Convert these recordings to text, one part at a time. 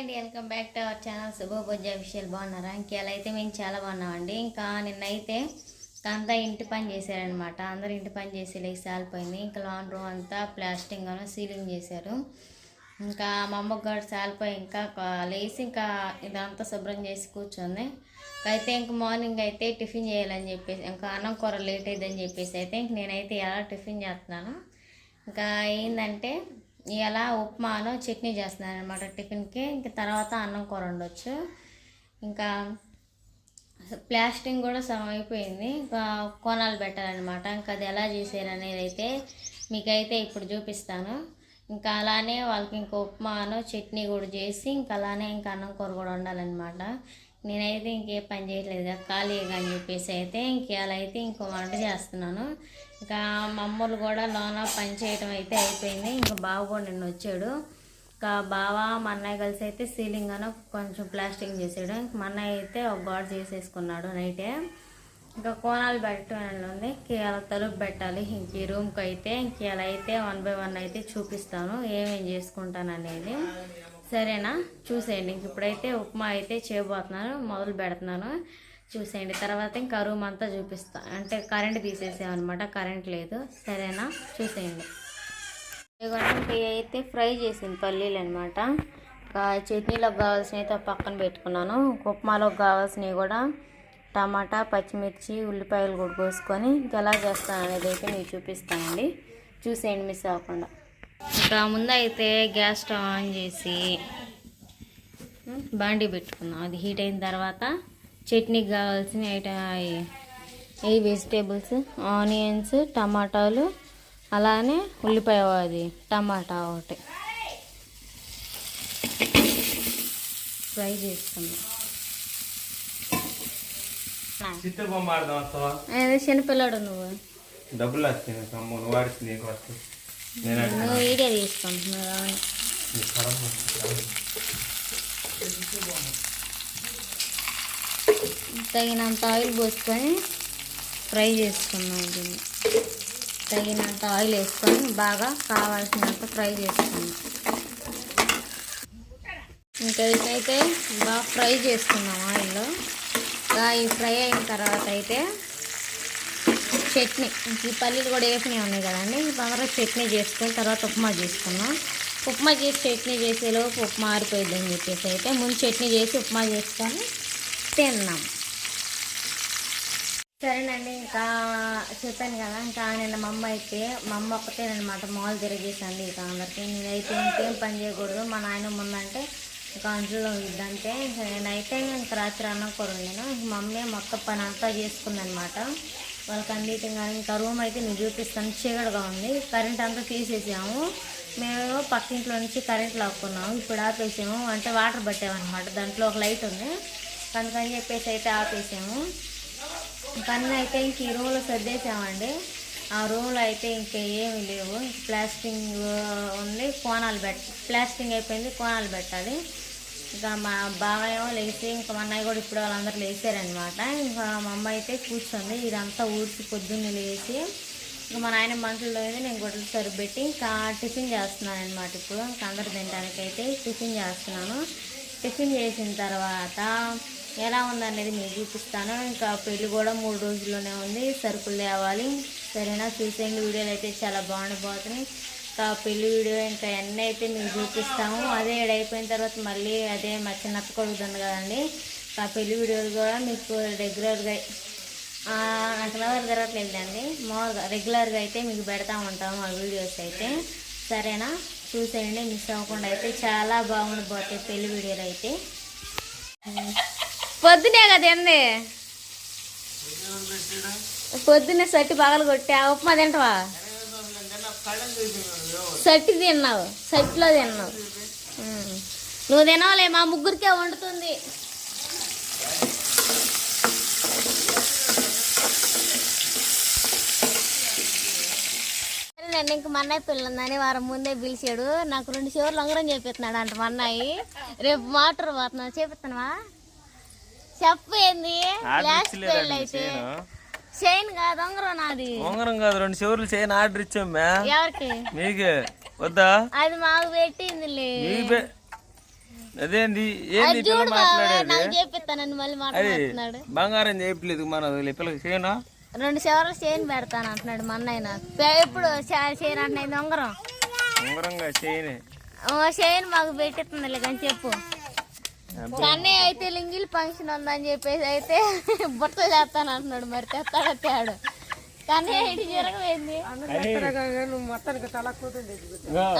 అండి welcome back to our channel. శుభభోజ విషయాలు బాగున్నారా? ఇంకెలా అయితే మేము చాలా బాగున్నామండి. ఇంకా నిన్నైతే అంతా ఇంటి పని చేశారనమాట అందరూ ఇంటి పని చేసి లేచి సాలిపోయింది. ఇంకా లాన్ రూమ్ అంతా ప్లాస్టింగ్ సీలింగ్ చేశారు. ఇంకా మా అమ్మకు కూడా సాలిపోయి ఇంకా లేచి ఇంకా ఇదంతా శుభ్రం చేసి కూర్చుంది. అయితే ఇంక మార్నింగ్ అయితే టిఫిన్ చేయాలని చెప్పేసి ఇంకా అన్నం కూర లేట్ అయిందని చెప్పేసి అయితే ఇంక నేనైతే ఎలా టిఫిన్ చేస్తున్నాను. ఇంకా ఏంటంటే ఇలా ఉప్మాలో చట్నీ చేస్తున్నాను అనమాట టిఫిన్కి. ఇంకా తర్వాత అన్నం కూర ఉండొచ్చు ఇంకా ప్లాస్టింగ్ కూడా సగం అయిపోయింది ఇంకా కోణాలు పెట్టాలన్నమాట. ఇంకా అది ఎలా చేశారు అనేది అయితే మీకైతే ఇప్పుడు చూపిస్తాను. ఇంకా అలానే వాళ్ళకి ఇంక ఉప్మాను చట్నీ కూడా చేసి ఇంకా అలానే ఇంకా అన్నం కూర కూడా ఉండాలన్నమాట నేనైతే ఇంకే పని చేయట్లేదు కదా ఖాళీగా అని చెప్పేసి అయితే ఇంకేలా అయితే ఇంకో వంట చేస్తున్నాను. ఇంకా మా కూడా లోన పని చేయటం అయితే అయిపోయింది. ఇంకా బావ కూడా నిన్న వచ్చాడు. ఇంకా బావ మా అన్నయ్య కలిసి అయితే సీలింగ్ అని కొంచెం ప్లాస్టింగ్ చేసాడు ఇంక మా అన్నయ్య అయితే ఒక గోడ చేసేసుకున్నాడు నైటే. ఇంకా కోణాలు పెట్టడం ఉంది? తలుపు పెట్టాలి. ఇంక ఈ రూమ్కి అయితే ఇంక అయితే వన్ బై వన్ అయితే చూపిస్తాను. ఏమేం చేసుకుంటాను అనేది. సరేనా? చూసేయండి. ఇంక ఇప్పుడైతే ఉప్మా అయితే చేయబోతున్నాను. మొదలు పెడుతున్నాను. చూసేయండి. తర్వాత ఇంకా రూమ్ అంతా చూపిస్తా. అంటే కరెంట్ తీసేసామన్నమాట. కరెంట్ లేదు. సరేనా? చూసేయండి. ఇదిగోండి. అయితే ఫ్రై చేసింది పల్లీలు అనమాట చట్నీలోకి కావాల్సినవి అయితే పక్కన పెట్టుకున్నాను. ఉప్మాలోకి కావాల్సినవి కూడా టమాటా పచ్చిమిర్చి ఉల్లిపాయలు కూడా కోసుకొని ఇంకా ఎలా చేస్తాను అనేది అయితే మీకు చూపిస్తానండి. చూసేయండి మిస్ అవ్వకుండా. ఇంకా ముందు అయితే గ్యాస్ స్టవ్ ఆన్ చేసి బాండీ పెట్టుకున్నాం. అది హీట్ అయిన తర్వాత చట్నీకి కావాల్సిన ఏ వెజిటేబుల్స్ ఆనియన్స్ టమాటాలు అలానే ఉల్లిపాయ అది టమాటా ఒకటి. ఫ్రై వస్తావా ఏదో చిన్నపిల్లాడు నువ్వు. డబ్బులు వస్తాయి నువ్వు ఆడితే నీకు వస్తాయి అడిగిన నువ్వు వీడియో తీసుకుంటున్నావు తగినంత ఆయిల్ పోసుకొని ఫ్రై చేసుకున్నాం దీన్ని. తగినంత ఆయిల్ వేసుకొని బాగా కావాల్సినంత ఫ్రై చేసుకున్నాం ఇంకా ఇదైతే బాగా ఫ్రై చేసుకున్నాం ఆయిల్లో. ఈ ఫ్రై అయిన తర్వాత అయితే చట్నీ ఈ పల్లీలు కూడా వేసినవి ఉన్నాయి కదండి. బాగా చట్నీ చేసుకొని తర్వాత ఉప్మా చేసుకున్నాం ఉప్మా చేసి చట్నీ చేసేలోపు ఉప్మా ఆరిపోయిందని చెప్పేసి అయితే ముందు చట్నీ చేసి ఉప్మా చేసుకొని తిన్నాం. సరేనండి ఇంకా చెప్పాను కదా ఇంకా నిన్న మా అమ్మ అయితే మా అమ్మ ఒక్కటేనమాట మాల్ తిరిగేసండి ఇక అందరికీ నేనైతే ఇంకేం పని చేయకూడదు. మా నాయన ముందంటే ఇంకా అంట్లో ఇద్దంటే ఇంకా నేనైతే ఇంకా రాత్రి అన్నం కూడా నేను మా మమ్మీ మొత్తం పని అంతా చేసుకుందనమాట వాళ్ళకి అందితం కానీ ఇంకా రూమ్ అయితే నేను చూపిస్తాను. చీకటిగా ఉంది. కరెంట్ అంతా తీసేసాము. మేము పక్కింట్లో నుంచి కరెంట్ లాక్కున్నాము. ఇప్పుడు ఆపేసాము. అంటే వాటర్ పట్టామన్నమాట దాంట్లో ఒక లైట్ ఉంది. అందుకని చెప్పేసి అయితే ఆపేసాము. కన్ను అయితే ఇంక ఈ రూమ్లో సర్దేసామండి. ఆ రూమ్లో అయితే ఇంకా ఏమి లేవు. ప్లాస్టింగ్ ఉంది. కోణాలు పెట్ట ప్లాస్టింగ్ అయిపోయింది. కోణాలు పెట్టాలి. ఇంకా మా బాబాయ్ ఏమో లేచి ఇంకా మా అన్నయ్య కూడా ఇప్పుడు వాళ్ళందరూ లేచారనమాట ఇంకా మా అమ్మ అయితే కూర్చుంది ఇదంతా ఊడ్చి పొద్దున్నే లేచి ఇంకా మా నాయన మంటలు అయితే నేను గుడ్డలు సరిపెట్టి ఇంకా టిఫిన్ చేస్తున్నాను అనమాట ఇప్పుడు. ఇంకా అందరు తినడానికి అయితే టిఫిన్ చేస్తున్నాను. టిఫిన్ చేసిన తర్వాత ఎలా ఉందనేది మీకు చూపిస్తాను. ఇంకా పెళ్ళి కూడా మూడు రోజుల్లోనే ఉంది సరుకులు తేవాలి. సరేనా? చూసేయండి వీడియోలు అయితే చాలా బాగుండిపోతున్నాయి. పెళ్ళి వీడియో ఇంకా అన్నీ అయితే మీకు చూపిస్తాము అదే ఏడు అయిపోయిన తర్వాత మళ్ళీ అదే మా చిన్నత్త కొడుకుతుంది కదండి ఆ పెళ్ళి వీడియోలు కూడా మీకు రెగ్యులర్గా అసలు ఎవరు జరగట్లేదండి మామూలుగా రెగ్యులర్గా అయితే మీకు పెడతా ఉంటాము ఆ వీడియోస్ అయితే. సరేనా? చూసేయండి మిస్ అవ్వకుండా అయితే చాలా బాగుండిపోతాయి పెళ్ళి వీడియోలు అయితే. పొద్దునే కదండి పొద్దునే పొద్దున్నే సట్టి పగలు కొట్టి ఆ ఉప్మా తింటవా? సట్టి తిన్నావు సట్టిలో తిన్నావు. నువ్వు తినవలే మా ముగ్గురికే వండుతుంది. సరేనండి ఇంక మా అన్నయ్య పిల్ల ఉందని వారం ముందే పిలిచాడు. నాకు రెండు షోర్లు ఉంగరం చెప్పిస్తున్నాడు అంట మా అన్నయ్య. రేపు మోటార్ పోతున్నావు చేపిస్తున్నావా? చెప్పు ఏంది? లాస్ట్ పెళ్ళి అయితే. చైన్ కాదు ఉంగరం నాది. ఉంగరం కాదు రెండు చెవులు చేయని ఆర్డర్ ఇచ్చామ్మా ఎవరికి? మీకే వద్దా? అది మాకు పెట్టిందిలే. అదేంది? ఏంది పిల్ల మాట్లాడేది? బంగారం చెప్పలేదు మన పిల్లకి చేయనా రెండు చివరలు చేయని పెడతాను అంటున్నాడు మా అన్నయ్య ఎప్పుడు చేయను అంటున్నాయి ఉంగరం. ఉంగరంగా చేయని ఓ చేయను మాకు పెట్టిస్తుంది కానీ చెప్పు. కానీ అయితే లింగిల్ ఫంక్షన్ ఉందని చెప్పేసి అయితే బుట్ట చేస్తాను అంటున్నాడు మరి తెస్తాడో తేడు. కానీ ఇటు జరగలేదు?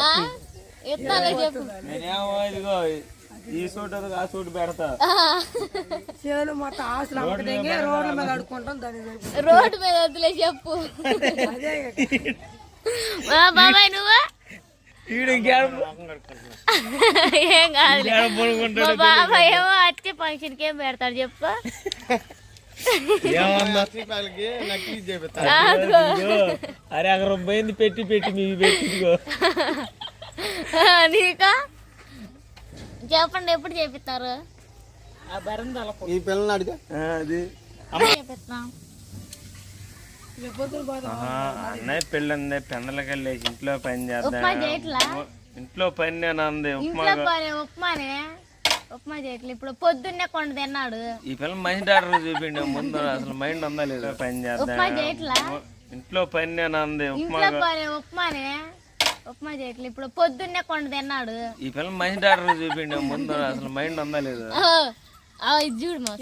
ఆ? ఇస్తాలే చెప్పు. ఈ సూట్ అది ఆ సూట్ పెడతా. చేను మొత్తం రోడ్ల మీద అడుక్కుంటాం దాని. రోడ్డు మీద వదిలే చెప్పు. బాబాయ్ నువ్వు? ఏం కాదు మా బాబాయ్ ఏమో వచ్చే ఫంక్షన్కి ఏం పెడతాడు చెప్పు. అరే అక్కడ పోయింది పెట్టి పెట్టి మీ పెట్టి ఇదిగో. నీకా? చెప్పండి ఎప్పుడు చేపిస్తారు? ఆ, అది. చేపిస్తాం? అన్నయ్య పెళ్ళంది పెందలకి వెళ్ళేసి ఇంట్లో పని ఉప్మా చేద్దాం ఇంట్లో పని నేను అంది? ఉప్మా ఉప్మానే? ఉప్మా చేయట్లేదు ఇప్పుడు పొద్దున్నే కొండ తిన్నాడు. ఈ పిల్ల మంచి డాక్టర్ చూపిండి. ముందు అసలు మైండ్ ఉందా లేదా? పని ఉప్మా చేద్దాం ఇంట్లో పని నేను అంది? ఉప్మా ఉప్మానే? ఉప్మా చేయట్లేదు ఇప్పుడు పొద్దున్నే కొండ తిన్నాడు. ఈ పిల్ల మంచి డాక్టర్ చూపిండి. ముందు అసలు మైండ్ ఉందా లేదా? చూడు మా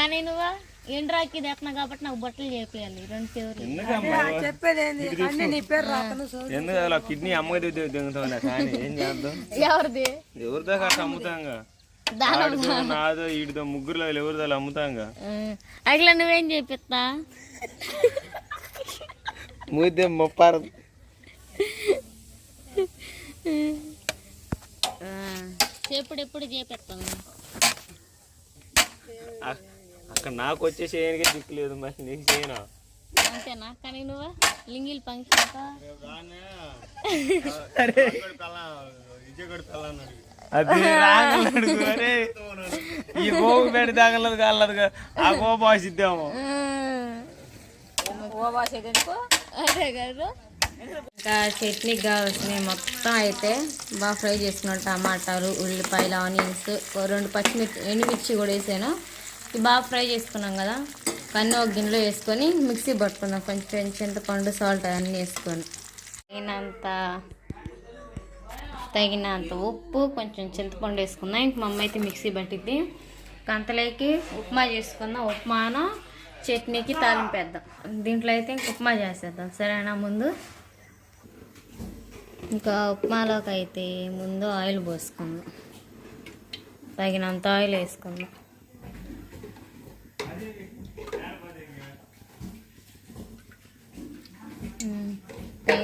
కానీ నువ్వు? ఎండ్రాకి తెస్తున్నా కాబట్టి నాకు బట్టలు చేపియాలి రెండు చెవులు. ఎందుకమ్మా? చెప్పేది ఏంది అన్ని నీ పేరు రాతను సో ఎందుకు అలా కిడ్నీ అమ్మకి దిగుతావు కానీ ఏం చేద్దాం? ఎవరిది? ఎవరిదో అమ్ముతాంగా. నాదో ఈడిదో ముగ్గురులో ఎవరిదో అమ్ముతాంగా. అట్లా నువ్వేం చేపిస్తా మూతే ముప్పారు. ఎప్పుడు ఎప్పుడు చేపిస్తాను అక్కడ నాకు వచ్చే చేయడానికి దిక్కులేదు మరి నీకు చేయనా? అంతేనా కానీ నువ్వు? లింగిల్ ఫంక్షన్ అది ఈ గోగు పెడి తాగలదు కాలేదు ఆ గోపు ఆసిద్దాము అదే కదా. ఇంకా చట్నీకి కావాల్సినవి మొత్తం అయితే బాగా ఫ్రై చేసుకున్నాం టమాటాలు ఉల్లిపాయలు ఆనియన్స్ రెండు పచ్చిమిర్చి ఎండుమిర్చి కూడా వేసాను. బాగా ఫ్రై చేసుకున్నాం కదా. కన్నీ ఒక గిన్నెలో వేసుకొని మిక్సీ పట్టుకున్నాం కొంచెం చింతపండు సాల్ట్ అన్నీ వేసుకొని. తగినంత తగినంత ఉప్పు కొంచెం చింతపండు వేసుకున్నా ఇంక మా అమ్మ అయితే మిక్సీ పట్టిద్ది. కంతలేకి ఉప్మా చేసుకుందాం. ఉప్మాన చట్నీకి తాలింపేద్దాం దీంట్లో అయితే ఇంక ఉప్మా చేసేద్దాం. సరేనా ముందు? ఇంకా ఉప్మాలోకి అయితే ముందు ఆయిల్ పోసుకుందాం. తగినంత ఆయిల్ వేసుకుందాం.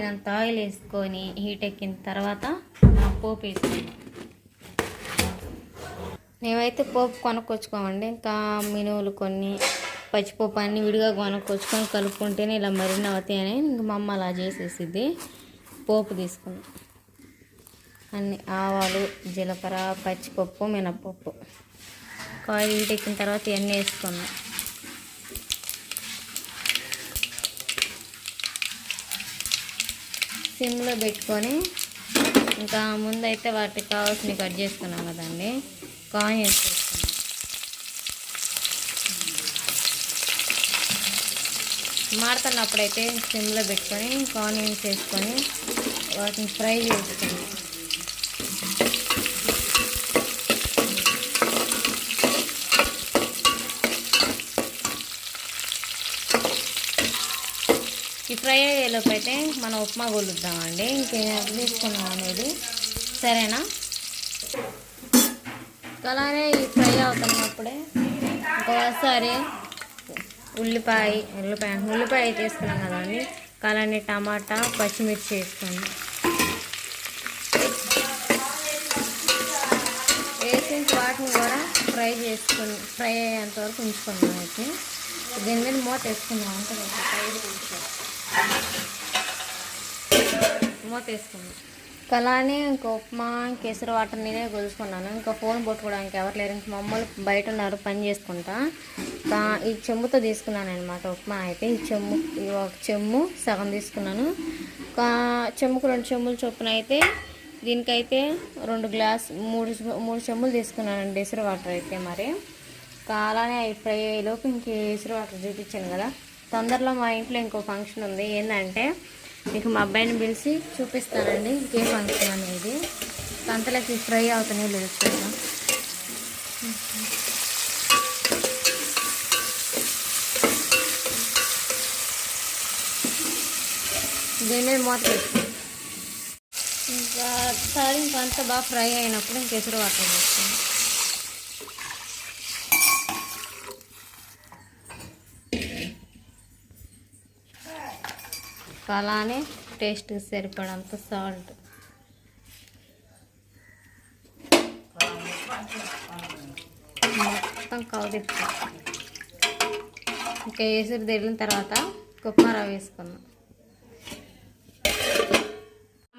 తగినంత ఆయిల్ వేసుకొని హీట్ ఎక్కిన తర్వాత ఆ పోపు వేసుకున్నాం మేమైతే పోపు కొనుక్కొచ్చుకోమండి. ఇంకా మినువులు కొన్ని పచ్చిపప్పు అన్ని విడిగా కొనుక్కొచ్చుకొని కలుపుకుంటేనే ఇలా మరిన్ని అవుతాయని ఇంక మా అమ్మ అలా చేసేసిద్ది. పోపు తీసుకున్నాం. అన్ని ఆవాలు జీలకర్ర పచ్చిపప్పు మినప్పప్పు కాయలు హీట్ ఎక్కిన తర్వాత ఇవన్నీ వేసుకున్నాం. సిమ్లో పెట్టుకొని ఇంకా ముందైతే వాటికి కావాల్సినవి కట్ చేసుకున్నాం కదండి. కాయిన్స్ మారుతున్నప్పుడైతే మాడుతున్నప్పుడైతే సిమ్లో పెట్టుకొని ఆనియన్స్ వేసుకొని వాటిని ఫ్రై చేసుకున్నాం ఈ ఫ్రై అయ్యేలోపు అయితే మనం ఉప్మా కొలుద్దామండి ఇంకేం తీసుకున్నాం అనేది. సరేనా? అలానే ఈ ఫ్రై అవుతున్నప్పుడే ఒకసారి ఉల్లిపాయ ఉల్లిపాయ ఉల్లిపాయ తీసుకున్నాం కదండి అలానే టమాటా పచ్చిమిర్చి వేసుకోండి వేసిన వాటిని కూడా ఫ్రై చేసుకుని ఫ్రై అయ్యేంత వరకు ఉంచుకున్నాం అయితే. దీని మీద మూత వేసుకున్నాం అంటే ఫ్రై ఐదు నిమిషాలు మూత వేసుకున్నాం అలానే ఇంకా ఉప్మా కేసరి వాటర్ నేనే గొలుసుకున్నాను. ఇంకా ఫోన్ పట్టుకోవడానికి ఎవరు లేరు. ఇంకా మమ్మల్ని బయట ఉన్నారు పని చేసుకుంటా. ఈ చెమ్ముతో తీసుకున్నాను అనమాట ఉప్మా అయితే. ఈ చెమ్ము ఒక చెమ్ము సగం తీసుకున్నాను. ఒక చెమ్ముకు రెండు చెమ్ములు చొప్పున అయితే దీనికైతే రెండు గ్లాస్ మూడు మూడు చెమ్ములు తీసుకున్నానండి ఎసురు వాటర్ అయితే మరి. కాలానే అలానే అవి ఫ్రై అయ్యేలోపు ఇంక ఎసురు వాటర్ చూపించాను కదా. తొందరలో మా ఇంట్లో ఇంకో ఫంక్షన్ ఉంది. ఏంటంటే మీకు మా అబ్బాయిని పిలిచి చూపిస్తానండి. ఇంకే ఫంక్షన్ అనేది. సంతలకి ఫ్రై అవుతానే లేదు చూద్దాం. దీని మీద మూత పెట్టు. ఇంకా తాలింపు అంతా బాగా ఫ్రై అయినప్పుడు ఇంకెసరు వాటర్ వేస్తాను అలానే టేస్ట్ సరిపడంత సాల్ట్. మొత్తం కవదిస్తాం ఇంకా ఎసురు తెరిన తర్వాత కుప్మారా వేసుకుందాం.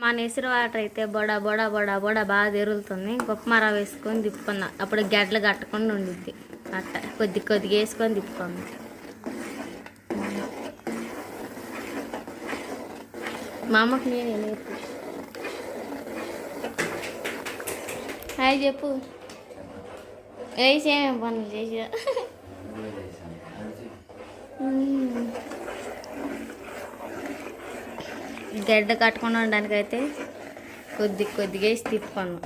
మా నెసరు వాటర్ అయితే బొడ బొడ బొడ బొడ బాగా తిరుగుతుంది. ఉప్మారా వేసుకొని తిప్పుకుందాం. అప్పుడు గడ్డలు కట్టకుండా ఉండిద్ది. అట్ట కొద్ది కొద్దిగా వేసుకొని తిప్పుకుందాం. మా అమ్మకి నేను నేర్పు హాయ్ చెప్పు. వేసి ఏమేమి పనులు చేసా గడ్డ కట్టుకుండా ఉండడానికి అయితే కొద్ది కొద్దిగా వేసి తిప్పాను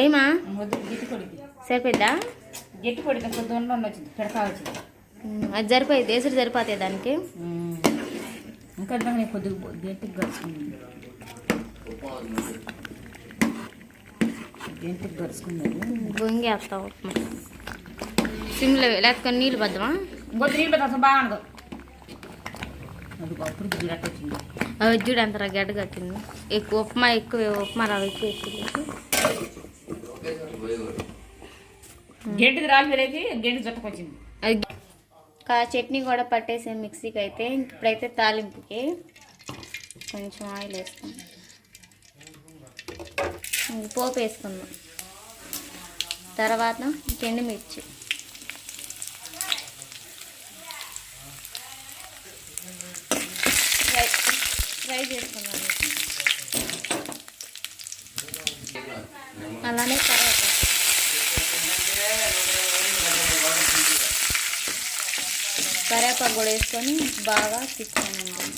ఏమా ముద్దు గిట్టి పొడికి. సరిపోద్దా గిట్టి పొడికి కొద్ది ఉండి వచ్చింది పిడకా వచ్చింది అది సరిపోయింది దేశం సరిపోతాయి దానికి. ఇంకా కొద్దిగా గట్టికి గడుచుకుంది గట్టికి గడుచుకున్నది బొంగి వేస్తావు ఉప్మా. సిమ్లో లేకపోతే నీళ్ళు పద్దామా? ఇంకొద్ది నీళ్ళు బాగా అప్పుడు వచ్చింది అవి చూడు అంత గడ్డ కట్టింది. ఎక్కువ ఉప్మా ఎక్కువ ఉప్మా రవ్వ ఎక్కువ ఎక్కువ గడ్డిది రాలి పెరిగి గడ్డి జుట్టకొచ్చింది చట్నీ కూడా పట్టేసే మిక్సీకి అయితే ఇప్పుడైతే తాలింపుకి కొంచెం ఆయిల్ వేస్తాం. పోపు వేసుకుందాం. తర్వాత ఎండుమిర్చి. ఫ్రై ఫ్రై చేసుకుందాం. అలానే తర్వాత కరేపాకు కూడా వేసుకొని బాగా తిప్పుకోనండి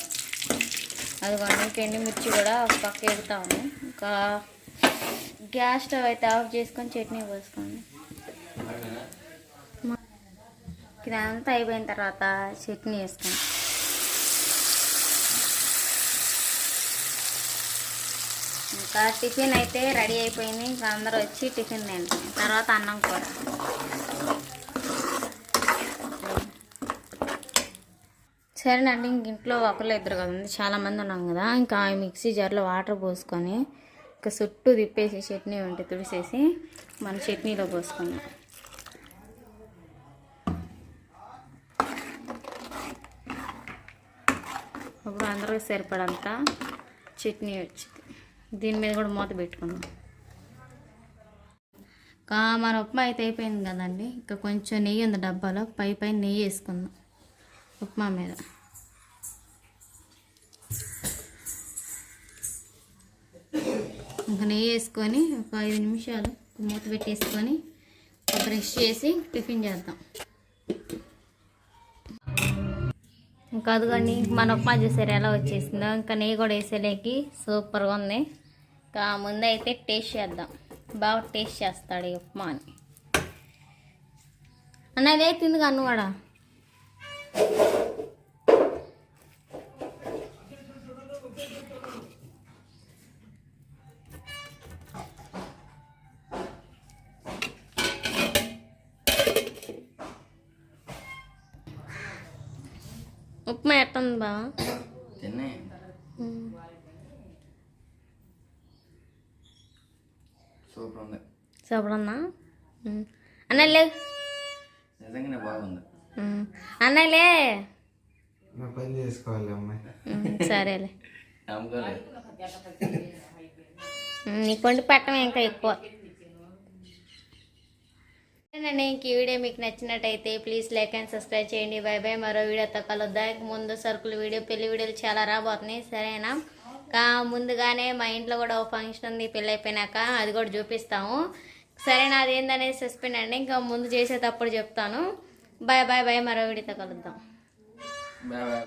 అది కానీ ఎండుమిర్చి కూడా ఒక పక్క ఎగుతా ఇంకా గ్యాస్ స్టవ్ అయితే ఆఫ్ చేసుకొని చట్నీ పోసుకోండి. ఇదంతా అయిపోయిన తర్వాత చట్నీ వేసుకోండి ఇంకా టిఫిన్ అయితే రెడీ అయిపోయింది. ఇంకా అందరూ వచ్చి టిఫిన్ తింటాం తర్వాత అన్నం కూడా సరేనండి ఇంక ఇంట్లో ఒకళ్ళు ఇద్దరు కదండి ఉంది చాలామంది ఉన్నాం కదా ఇంకా మిక్సీ జార్లో వాటర్ పోసుకొని ఇంకా చుట్టూ తిప్పేసి చట్నీ ఉంటే తుడిసేసి మన చట్నీలో పోసుకున్నాం ఇప్పుడు అందరికి సరిపడంత చట్నీ వచ్చింది. దీని మీద కూడా మూత పెట్టుకున్నాం ఇంకా మన ఉప్మా అయితే అయిపోయింది కదండి ఇంకా కొంచెం నెయ్యి ఉంది డబ్బాలో పై పైన నెయ్యి వేసుకుందాం. ఉప్మా మీద. ఇంకా నెయ్యి వేసుకొని ఒక ఐదు నిమిషాలు మూత పెట్టేసుకొని బ్రష్ చేసి టిఫిన్ చేద్దాం. ఇంకా అదిగోండి మన ఉప్మా చూసారు ఎలా వచ్చేసిందో ఇంకా నెయ్యి కూడా వేసేలేకి సూపర్గా ఉంది. ఇంకా ముందు అయితే టేస్ట్ చేద్దాం. బాగా టేస్ట్ చేస్తాడు ఈ ఉప్మా అని. అన్న ఇదే తింది కన్ను కూడా ఉప్మా ఎట్టుంది బావా? తిన్నాయి సూపర్ ఉంది అన్నలే నిజంగానే బాగుంది. అన్నలే నా పని చేసుకోవాలి అమ్మాయి. సరేలే. నమ్మకాలేదు. నీ కొండి పెట్టడం ఇంకా ఎక్కువ. సరేనండి ఇంక ఈ వీడియో మీకు నచ్చినట్టయితే ప్లీజ్ లైక్ అండ్ సబ్స్క్రైబ్ చేయండి. బై బై మరో వీడియోతో కలుద్దాం ముందు సరుకులు వీడియో పెళ్ళి వీడియోలు చాలా రాబోతున్నాయి. సరేనా? ఇంకా ముందుగానే మా ఇంట్లో కూడా ఒక ఫంక్షన్ ఉంది పెళ్ళి అయిపోయినాక అది కూడా చూపిస్తాము. సరేనా? అదేందనేది సస్పెండ్ అండి. ఇంకా ముందు చేసేటప్పుడు చెప్తాను. బాయ్ బాయ్ బాయ్ మరో వీడియోతో కలుద్దాం